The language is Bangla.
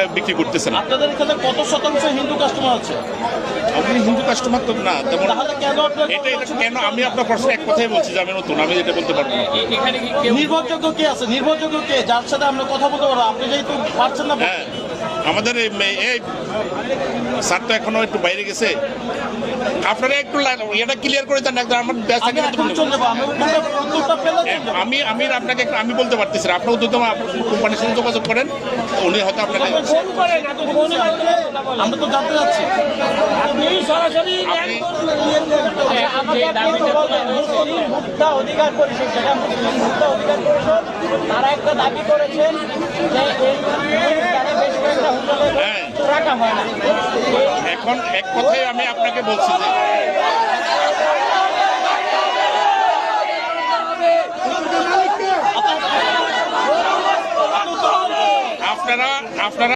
এটা বিক্রি করতেছে না আপনাদের এখানে কত শতাংশ হিন্দু কাস্টমার আছে? আপনি হিন্দু কাস্টমার তো না তেমন তাহলে কেন এটা এটা কেন? আমি আপনার প্রশ্ন এক কথাই বলছি যে আমি নতুন আমি এটা বলতে পারব না। নির্ভরযোগ্য কে আছে? নির্ভরযোগ্য কে? যার সাথে আমরা কথা বলতে পারব আপনি যেহেতু পারছেন না হ্যাঁ। আমাদের এই স্যার তো এখনও একটু বাইরে গেছে। আপনারা একটু এটা ক্লিয়ার করে দেন একদম আমার ব্যাস আমি আমি আপনাকে একটু- আমি বলতে পারতেছি না আপনার উদ্যোগ কোম্পানির সঙ্গে যোগাযোগ করেন উনি হয়তো আপনাকে আমরা তো জানতে চাচ্ছি আপনি মুসলিম ভোক্তা অধিকার পরিষদ যেটা অধিকার পরিষদ তারা একটা দাবি করেছেন যে এই গুলিস্তানে বেশ কয়েকটা হোটেলে। রাখা হয় না। এখন এক কথাই আমি আপনাকে বলছি যে আপনারা আপনারা